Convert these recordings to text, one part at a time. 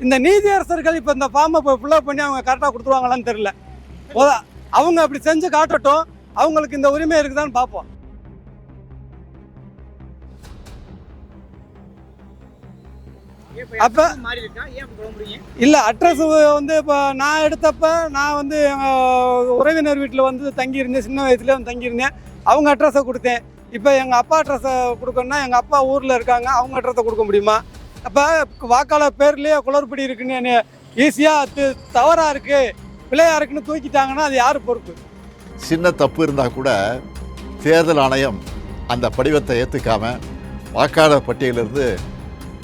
இந்த நீதியரசர்கள் இப்போ இந்த ஃபார்மை இப்போ ஃபில்லப் பண்ணி அவங்க கரெக்டாக கொடுத்துருவாங்களான்னு தெரில அவங்க அப்படி செஞ்சு காட்டட்டும். அவங்களுக்கு இந்த உரிமை இருக்குதான்னு பார்ப்போம். அப்ப- மாறி இல்லை அட்ரஸ் வந்து இப்போ நான் எடுத்தப்ப நான் வந்து எங்கள் உறவினர் வீட்டில் வந்து தங்கியிருந்தேன். சின்ன வயசுல வந்து தங்கியிருந்தேன். அவங்க அட்ரஸை கொடுத்தேன். இப்போ எங்கள் அப்பா அட்ரஸை கொடுக்கணும்னா எங்கள் அப்பா ஊரில் இருக்காங்க. அவங்க அட்ரஸை கொடுக்க முடியுமா? அப்போ வாக்காளர் பேர்லேயே குளறுபடி இருக்குன்னு ஈஸியாக தவறாக இருக்குது பிள்ளையா இருக்குன்னு தூக்கிட்டாங்கன்னா அது யார் பொறுப்பு? சின்ன தப்பு இருந்தால் கூட தேர்தல் ஆணையம் அந்த படிவத்தை ஏற்றுக்காம வாக்காளர் பட்டியலிருந்து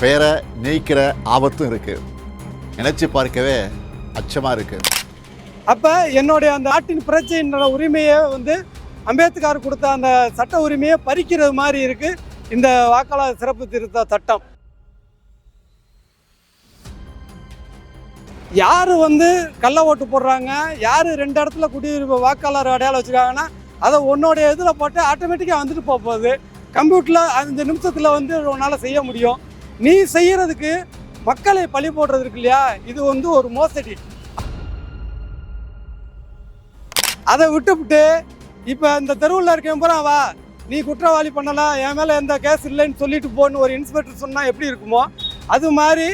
பெயரை நீக்கிற ஆபத்தும் இருக்குது நினச்சி பார்க்கவே அச்சமாக இருக்குது அப்போ என்னுடைய அந்த நாட்டின் பிரச்சனைன்ற உரிமையை வந்து அம்பேத்கர் கொடுத்த அந்த சட்ட உரிமையை பறிக்கிறது மாதிரி இருக்கு. இந்த வாக்காளர் சிறப்பு திருத்த சட்டம். யார் வந்து கள்ள ஓட்டு போடுறாங்க? யார் ரெண்டு இடத்துல குடியிருப்பு வாக்காளர் அடையாளம் வச்சுருக்காங்கன்னா அதை உன்னோடைய இதில் போட்டு ஆட்டோமேட்டிக்காக வந்துட்டு போக போகுது. கம்ப்யூட்டரில் அஞ்சு நிமிஷத்தில் வந்து உன்னால் செய்ய முடியும். நீ செய்கிறதுக்கு மக்களை பழி போடுறதுக்கு இல்லையா? இது வந்து ஒரு மோசடி. அதை விட்டுவிட்டு இப்போ இந்த தெருவில் இருக்கேன் பூரா வா நீ குற்றவாளி பண்ணலாம் என் மேலே எந்த கேஸ் இல்லைன்னு சொல்லிட்டு போன்னு ஒரு இன்ஸ்பெக்டர் சொன்னால் எப்படி இருக்குமோ? அது மாதிரி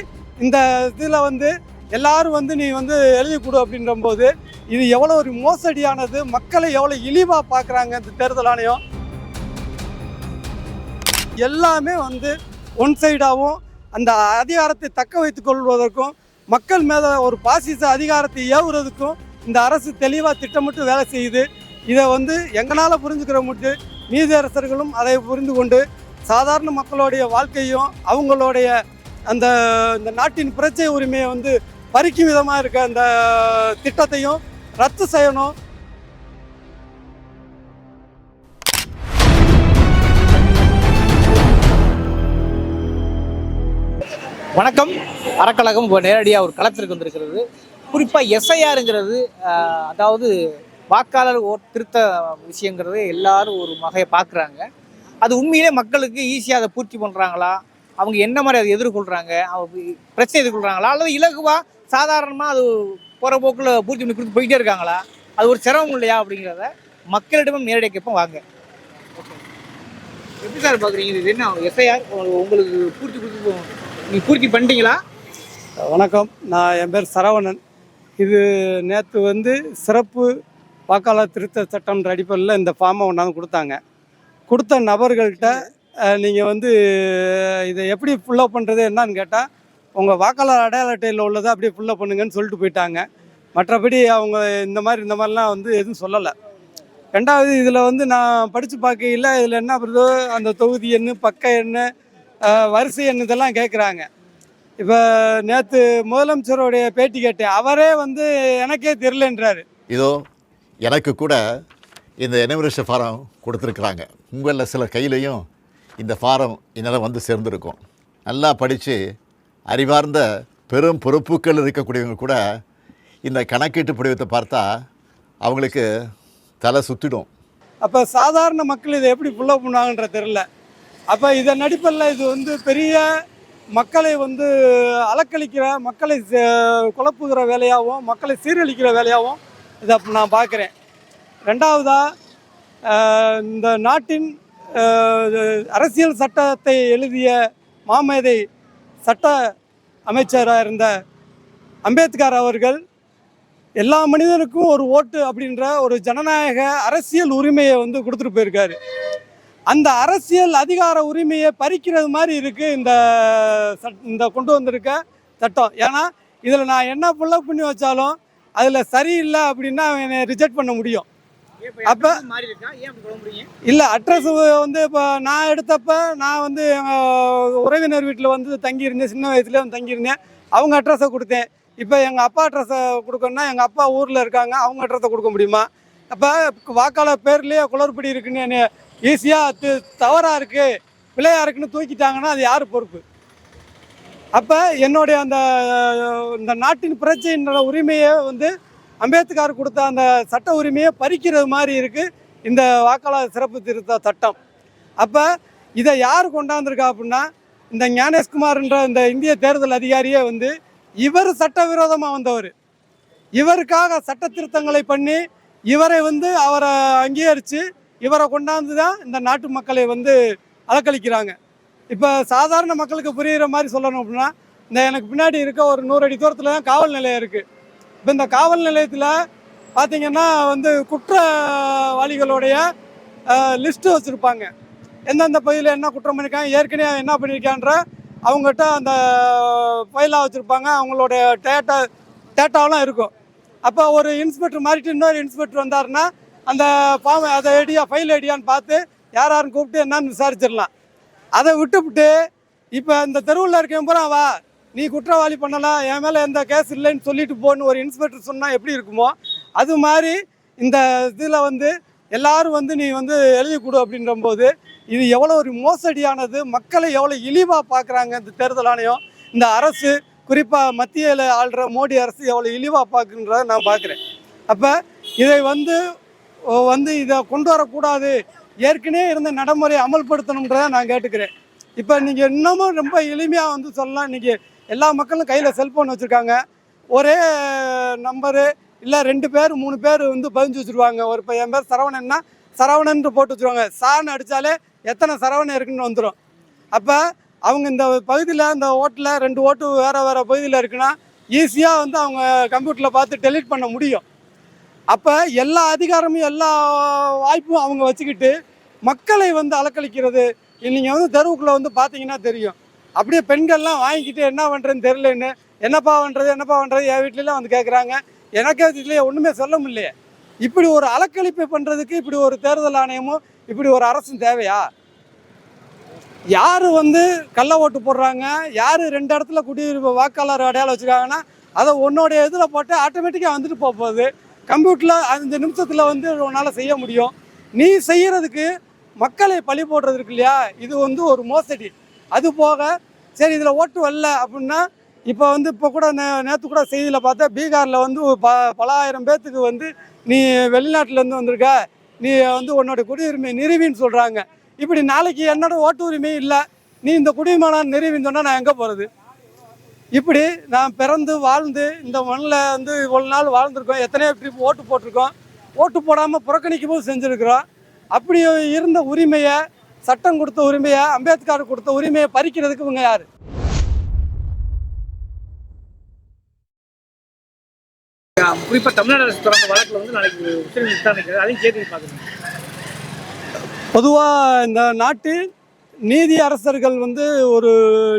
இந்த இதில் வந்து எல்லாரும் வந்து நீ வந்து எழுதி கொடு அப்படின்ற போது இது எவ்வளோ ஒரு மோசடியானது மக்களை எவ்வளோ இழிவாக பார்க்குறாங்க இந்த தேர்தல் ஆணையம். எல்லாமே வந்து ஒன் சைடாகவும் அந்த அதிகாரத்தை தக்க வைத்துக் கொள்வதற்கும் மக்கள் மேலே ஒரு பாசிச அதிகாரத்தை ஏவுறதுக்கும் இந்த அரசு தெளிவாக திட்டமிட்டு வேலை செய்யுது. இதை வந்து எங்களால் புரிஞ்சுக்கிற முட்டு நீதியரசர்களும் அதை புரிந்து கொண்டு சாதாரண மக்களுடைய வாழ்க்கையும் அவங்களுடைய அந்த இந்த நாட்டின் பிரச்சனை உரிமையை வந்து பறிக்கும் விதமாக இருக்க அந்த திட்டத்தையும் ரத்து செய்யணும். வணக்கம். அறக்கழகம் இப்போ நேரடியாக ஒரு களத்திற்கு வந்திருக்கிறது. குறிப்பாக எஸ்ஐஆருங்கிறது அதாவது வாக்காளர் ஓ திருத்த விஷயங்கிறது எல்லாரும் ஒரு வகையை பார்க்குறாங்க. அது உண்மையிலே மக்களுக்கு ஈஸியாக அதை பூர்த்தி பண்ணுறாங்களா அவங்க என்ன மாதிரி அதை எதிர்கொள்கிறாங்க அவங்க பிரச்சனை எதிர்கொள்கிறாங்களா அல்லது இலகுவாக சாதாரணமாக அது போகிற போக்கில் பூர்த்தி பண்ணி கொடுத்து போயிட்டே இருக்காங்களா? அது ஒரு சிரமம் இல்லையா அப்படிங்கிறத மக்களிடமும் நேரடியாக கேட்போம் வாங்க. எப்படி சார் பார்க்குறீங்க இது என்ன எஸ்ஐஆர்? உங்களுக்கு பூர்த்தி கொடுத்து நீங்கள் பூர்த்தி பண்ணிட்டீங்களா? வணக்கம். நான் என் பேர் சரவணன். இது நேற்று வந்து சிறப்பு வாக்காளர் திருத்த சட்டம்ன்ற அடிப்படையில் இந்த ஃபார்மை கொண்டாந்து கொடுத்தாங்க. கொடுத்த நபர்கள்ட்ட நீங்கள் வந்து இதை எப்படி ஃபுல்லப் பண்ணுறது என்னன்னு கேட்டால் உங்கள் வாக்காளர் அடையாள அட்டையில் உள்ளதை அப்படியே ஃபுல்லாக பண்ணுங்கன்னு சொல்லிட்டு போயிட்டாங்க. மற்றபடி அவங்க இந்த மாதிரி இந்த மாதிரிலாம் வந்து எதுவும் சொல்லலை. ரெண்டாவது இதில் வந்து நான் படித்து பார்க்கையில் இதில் என்ன வருதோ அந்த தொகுதி எண்ணு பக்க எண்ணு வரிசை எண்ணு இதெல்லாம் கேட்குறாங்க இப்போ நேற்று முதலமைச்சருடைய பேட்டி கேட்டேன். அவரே வந்து எனக்கே தெரிலன்றாரு இதோ எனக்கு கூட இந்த எனவரிஷ ஃபாரம் கொடுத்துருக்குறாங்க. உங்களில் சில கையிலையும் இந்த ஃபாரம் என்னால் வந்து சேர்ந்துருக்கும். நல்லா படித்து அறிவார்ந்த பெரும் பொறுப்புகள் இருக்கக்கூடியவங்க கூட இந்த கணக்கீட்டு படிவத்தை பார்த்தா அவங்களுக்கு தலை சுற்றிடும் அப்போ சாதாரண மக்கள் இதை எப்படி ஃபுல்லப் பண்ணாங்கன்ற தெரில அப்போ இதன் அடிப்படையில் இது வந்து பெரிய மக்களை வந்து அலக்களிக்கிற மக்களை ச- குழப்புகிற வேலையாகவும் மக்களை சீரழிக்கிற வேலையாகவும் இதை நான் பார்க்குறேன். ரெண்டாவதாக இந்த நாட்டின் அரசியல் சட்டத்தை எழுதிய மாமேதை சட்ட அமைச்சராக இருந்த அம்பேத்கர் அவர்கள் எல்லா மனிதனுக்கும் ஒரு ஓட்டு அப்படின்ற ஒரு ஜனநாயக அரசியல் உரிமையை வந்து கொடுத்துட்டு போயிருக்காரு. அந்த அரசியல் அதிகார உரிமையை பறிக்கிறது மாதிரி இருக்கு இந்த இந்த கொண்டு வந்திருக்க சட்டம். ஏன்னா இதில் நான் என்ன ஃபுல்லப் பண்ணி வச்சாலும் அதில் சரியில்லை அப்படின்னா அவனை ரிஜெக்ட் பண்ண முடியும். அப்ப- இல்லை அட்ரஸ் வந்து இப்போ நான் எடுத்தப்ப நான் வந்து எங்கள் உறவினர் வீட்டில் வந்து தங்கியிருந்தேன். சின்ன வயசுல வந்து தங்கியிருந்தேன். அவங்க அட்ரஸை கொடுத்தேன். இப்போ எங்கள் அப்பா அட்ரஸை கொடுக்கணும்னா எங்கள் அப்பா ஊரில் இருக்காங்க. அவங்க அட்ரஸை கொடுக்க முடியுமா? அப்போ வாக்காளர் பேர்லேயே குளறுபடி இருக்குன்னு ஈஸியாக தவறாக இருக்குது பிள்ளையா இருக்குன்னு தூக்கிட்டாங்கன்னா அது யார் பொறுப்பு? அப்போ என்னுடைய அந்த இந்த நாட்டின் பிரச்சனைன்ற உரிமையை வந்து அம்பேத்கர் கொடுத்த அந்த சட்ட உரிமையை பறிக்கிறது மாதிரி இருக்குது இந்த வாக்காளர் சிறப்பு திருத்த சட்டம். அப்போ இதை யார் கொண்டாந்துருக்கா அப்படின்னா இந்த ஞானேஷ்குமார்ன்ற இந்த இந்திய தேர்தல் அதிகாரியே வந்து இவர் சட்டவிரோதமாக வந்தவர். இவருக்காக சட்ட திருத்தங்களை பண்ணி இவரை வந்து அவரை அங்கீகரித்து இவரை கொண்டாந்து தான் இந்த நாட்டு மக்களை வந்து அலக்களிக்கிறாங்க இப்போ சாதாரண மக்களுக்கு புரிகிற மாதிரி சொல்லணும் அப்படின்னா இந்த எனக்கு பின்னாடி இருக்க ஒரு நூறு அடி தூரத்தில் தான் காவல் நிலையம் இருக்குது இப்போ இந்த காவல் நிலையத்தில் பார்த்தீங்கன்னா வந்து குற்றவாளிகளுடைய லிஸ்ட்டு வச்சுருப்பாங்க. எந்தெந்த பகுதியில் என்ன குற்றம் பண்ணியிருக்காங்க ஏற்கனவே என்ன பண்ணியிருக்கான்ற அவங்ககிட்ட அந்த ஃபைலாக வச்சுருப்பாங்க. அவங்களுடைய டேட்டா டேட்டாவெலாம் இருக்கும். அப்போ ஒரு இன்ஸ்பெக்டர் மாறிட்டு இன்னொரு இன்ஸ்பெக்டர் வந்தாருன்னா அந்த ஃபார்ம் அதை ஐடியா ஃபைல் ஐடியான்னு பார்த்து யார் யாரும் கூப்பிட்டு என்னன்னு விசாரிச்சிடலாம். அதை விட்டுவிட்டு இப்போ இந்த தெருவில் இருக்கேன் பூரா வா நீ குற்றவாளி பண்ணலாம் என் மேலே எந்த கேஸ் இல்லைன்னு சொல்லிட்டு போன்னு ஒரு இன்ஸ்பெக்டர் சொன்னால் எப்படி இருக்குமோ அது மாதிரி இந்த இதில் வந்து எல்லாரும் வந்து நீ வந்து எழுதி கொடு அப்படின்ற போது இது எவ்வளோ ஒரு மோசடியானது மக்களை எவ்வளோ இழிவாக பார்க்குறாங்க இந்த தேர்தல் ஆணையம். இந்த அரசு குறிப்பாக மத்தியில் ஆள்ற மோடி அரசு எவ்வளோ இழிவாக பார்க்குன்றத நான் பார்க்குறேன் அப்போ இதை வந்து வந்து இதை கொண்டு வரக்கூடாது. ஏற்கனவே இருந்த நடைமுறையை அமல்படுத்தணுன்றதை நான் கேட்டுக்கிறேன். இப்போ நீங்கள் இன்னமும் ரொம்ப எளிமையாக வந்து சொல்லலாம். இன்றைக்கி எல்லா மக்களும் கையில் செல்ஃபோன் வச்சுருக்காங்க. ஒரே நம்பரு இல்லை ரெண்டு பேர் மூணு பேர் வந்து பதிஞ்சு வச்சுருவாங்க. ஒரு இப்போ என் பேர் சரவணன்னா சரவணன்ட்டு போட்டு வச்சுருவாங்க. சார்னு அடித்தாலே எத்தனை சரவணன் இருக்குன்னு வந்துடும் அப்போ அவங்க இந்த பகுதியில் இந்த ஓட்டில் ரெண்டு ஓட்டு வேறு வேறு பகுதியில் இருக்குன்னா ஈஸியாக வந்து அவங்க கம்ப்யூட்டரில் பார்த்து டெலீட் பண்ண முடியும். அப்போ எல்லா அதிகாரமும் எல்லா வாய்ப்பும் அவங்க வச்சுக்கிட்டு மக்களை வந்து அலக்களிக்கிறது நீங்கள் வந்து தெருவுக்குள்ளே வந்து பார்த்தீங்கன்னா தெரியும். அப்படியே பெண்கள்லாம் வாங்கிக்கிட்டு என்ன பண்ணுறதுன்னு தெரிலன்னு என்னப்பா பண்ணுறது என்னப்பா பண்ணுறது என் வீட்லலாம் வந்து கேட்குறாங்க எனக்கே இதுலேயே ஒன்றுமே சொல்ல முடியலையே இப்படி ஒரு அலக்கழிப்பு பண்ணுறதுக்கு இப்படி ஒரு தேர்தல் ஆணையமும் இப்படி ஒரு அரசும் தேவையா? யார் வந்து கள்ள ஓட்டு போடுறாங்க? யார் ரெண்டு இடத்துல குடியிருப்பு வாக்காளர் அடையாளம் வச்சுருக்காங்கன்னா அதை உன்னோடைய இதில் போட்டு ஆட்டோமேட்டிக்காக வந்துட்டு போக போகுது. கம்ப்யூட்டரில் அஞ்சு நிமிஷத்தில் வந்து உன்னால் செய்ய முடியும். நீ செய்கிறதுக்கு மக்களை பழி போடுறது இருக்கு இல்லையா? இது வந்து ஒரு மோசடி. அது போக சரி இதில் ஓட்டு வரல அப்படின்னா இப்போ வந்து இப்போ கூட நே நேற்று கூட செய்தியில் பார்த்தா பீகாரில் வந்து ப பல ஆயிரம் பேர்த்துக்கு வந்து நீ வெளிநாட்டிலேருந்து வந்திருக்க நீ வந்து உன்னோட குடியுரிமை நிறுவின்னு சொல்கிறாங்க இப்படி நாளைக்கு என்னோட ஓட்டு உரிமை இல்லை நீ இந்த குடியுரிமை நிறுவின்னு சொன்னால் நான் எங்கே போகிறது இப்படி நான் பிறந்து வாழ்ந்து இந்த மண்ணில் வந்து இவ்வளோ நாள் வாழ்ந்திருக்கோம் எத்தனையோ ட்ரிப் ஓட்டு போட்டிருக்கோம் ஓட்டு போடாமல் புறக்கணிக்கவும் செஞ்சுருக்குறோம். அப்படி இருந்த உரிமையை சட்டம் கொடுத்த உரிமையை அம்பேத்கர் கொடுத்த உரிமையை பறிக்கிறதுக்கு இவங்க யார்? குறிப்பா தமிழ்நாடு அரசு தொடர்ந்த வழக்குல வந்து நாளைக்கு உச்சநீதிமன்றம் விசாரணைக்கு அதையும் கேட்டு பார்க்கணும் பொதுவாக இந்த நாட்டில் நீதி அரசர்கள் வந்து ஒரு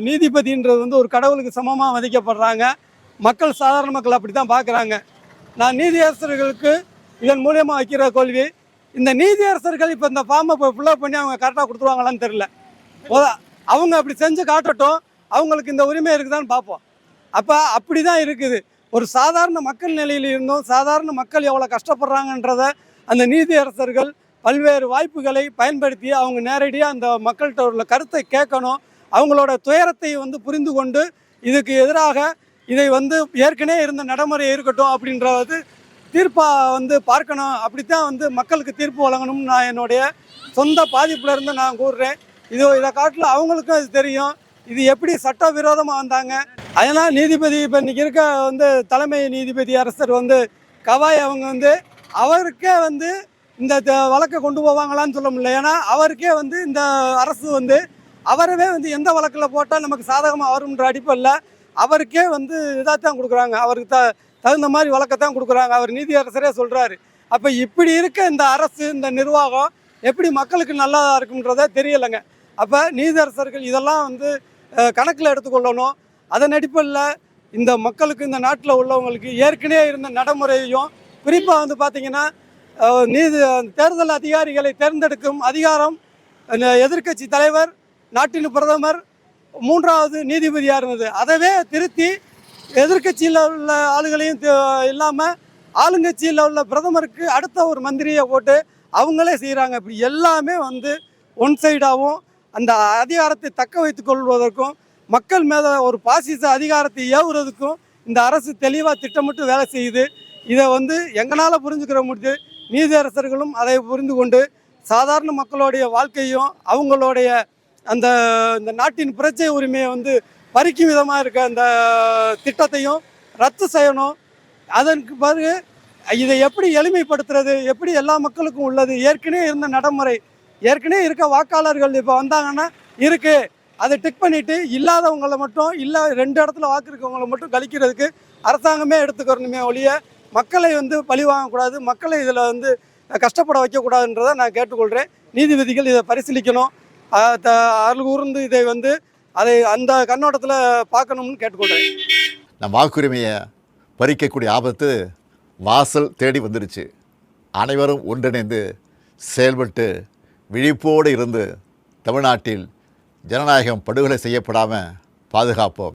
நீதிபதின்றது வந்து ஒரு கடவுளுக்கு சமமாக மதிக்கப்படுறாங்க. மக்கள் சாதாரண மக்கள் அப்படி தான் பார்க்குறாங்க நான் நீதி அரசர்களுக்கு இதன் மூலியமாக வைக்கிற கேள்வி இந்த நீதி அரசர்கள் இப்போ இந்த ஃபார்மை இப்போ ஃபில்லப் பண்ணி அவங்க கரெக்டாக கொடுத்துருவாங்களான்னு தெரில அவங்க அப்படி செஞ்சு காட்டட்டும் அவங்களுக்கு இந்த உரிமை இருக்குதான்னு பார்ப்போம். அப்போ அப்படி தான் இருக்குது. ஒரு சாதாரண மக்கள் நிலையில் இருந்தும் சாதாரண மக்கள் எவ்வளோ கஷ்டப்படுறாங்கன்றத அந்த நீதி அரசர்கள் பல்வேறு வாய்ப்புகளை பயன்படுத்தி அவங்க நேரடியாக அந்த மக்கள்கிட்ட உள்ள கருத்தை கேட்கணும். அவங்களோட துயரத்தை வந்து புரிந்து கொண்டு இதுக்கு எதிராக இதை வந்து ஏற்கனவே இருந்த நடைமுறை இருக்கட்டும் அப்படின்றது தீர்ப்பாக வந்து பார்க்கணும். அப்படித்தான் வந்து மக்களுக்கு தீர்ப்பு வழங்கணும்னு நான் என்னுடைய சொந்த பாதிப்புல இருந்து நான் கூறுறேன். இது இதை காட்டில் அவங்களுக்கும் அது தெரியும். இது எப்படி சட்டவிரோதமாக வந்தாங்க? அதனால் நீதிபதி இப்போ இன்னைக்கு இருக்க வந்து தலைமை நீதிபதி அரசர் வந்து கவாய் அவங்க வந்து அவருக்கே வந்து இந்த த- வழக்கை கொண்டு போவாங்களான்னு சொல்ல முடியல. ஏன்னா அவருக்கே வந்து இந்த அரசு வந்து அவரவே வந்து எந்த வழக்கில் போட்டால் நமக்கு சாதகமாக வரும்ன்ற அடிப்படையில் அவருக்கே வந்து இதாக தான் கொடுக்குறாங்க. அவருக்கு த தகுந்த மாதிரி வழக்கத்தான் கொடுக்குறாங்க. அவர் நீதி அரசரே சொல்கிறாரு அப்போ இப்படி இருக்க இந்த அரசு இந்த நிர்வாகம் எப்படி மக்களுக்கு நல்லதாக இருக்குன்றதே தெரியலைங்க. அப்போ நீதியரசர்கள் இதெல்லாம் வந்து கணக்கில் எடுத்துக்கொள்ளணும். அதன் அடிப்படையில் இந்த மக்களுக்கு இந்த நாட்டில் உள்ளவங்களுக்கு ஏற்கனவே இருந்த நடைமுறையையும் குறிப்பாக வந்து பார்த்திங்கன்னா நீதி தேர்தல் அதிகாரிகளை தேர்ந்தெடுக்கும் அதிகாரம் எதிர்கட்சி எதிர்க்கட்சி தலைவர் நாட்டின் பிரதமர் மூன்றாவது நீதிபதியாக இருந்தது? அதவே திருத்தி எதிர்க்கட்சியில் உள்ள ஆளுகளையும் இல்லாமல் ஆளுங்கட்சியில் உள்ள பிரதமருக்கு அடுத்த ஒரு மந்திரியை போட்டு அவங்களே செய்கிறாங்க இப்படி எல்லாமே வந்து ஒன் சைடாகவும் அந்த அதிகாரத்தை தக்க வைத்து கொள்வதற்கும் மக்கள் மேலே ஒரு பாசிச அதிகாரத்தை ஏவுறதுக்கும் இந்த அரசு தெளிவாக திட்டமிட்டு வேலை செய்யுது. இதை வந்து எங்களால் புரிஞ்சுக்கிற முடியுது நீதியரசர்களும் அதை புரிந்து கொண்டு சாதாரண மக்களுடைய வாழ்க்கையும் அவங்களுடைய அந்த இந்த நாட்டின் பிரச்சனை உரிமையை வந்து பறிக்கும் விதமாக இருக்க அந்த திட்டத்தையும் ரத்து செய்யணும். அதற்கு பிறகு இதை எப்படி எளிமைப்படுத்துறது? எப்படி எல்லா மக்களுக்கும் உள்ளது? ஏற்கனவே இருந்த நடைமுறை ஏற்கனவே இருக்க வாக்காளர்கள் இப்போ வந்தாங்கன்னா இருக்குது அதை டிக் பண்ணிவிட்டு இல்லாதவங்களை மட்டும் இல்லை ரெண்டு இடத்துல வாக்கு இருக்கவங்களை மட்டும் கழிக்கிறதுக்கு அரசாங்கமே எடுத்துக்கணுமே ஒழிய மக்களை வந்து பழி வாங்கக்கூடாது மக்களை இதில் வந்து கஷ்டப்பட வைக்கக்கூடாதுன்றதை நான் கேட்டுக்கொள்கிறேன் நீதிபதிகள் இதை பரிசீலிக்கணும். த- அருள் கூர்ந்து இதை வந்து அதை அந்த கண்ணோட்டத்தில் பார்க்கணும்னு கேட்டுக்கொள்கிறேன் நம் வாக்குரிமையை பறிக்கக்கூடிய ஆபத்து வாசல் தேடி வந்துருச்சு அனைவரும் ஒன்றிணைந்து செயல்பட்டு விழிப்போடு இருந்து தமிழ்நாட்டில் ஜனநாயகம் படுகொலை செய்யப்படாமல் பாதுகாப்போம்.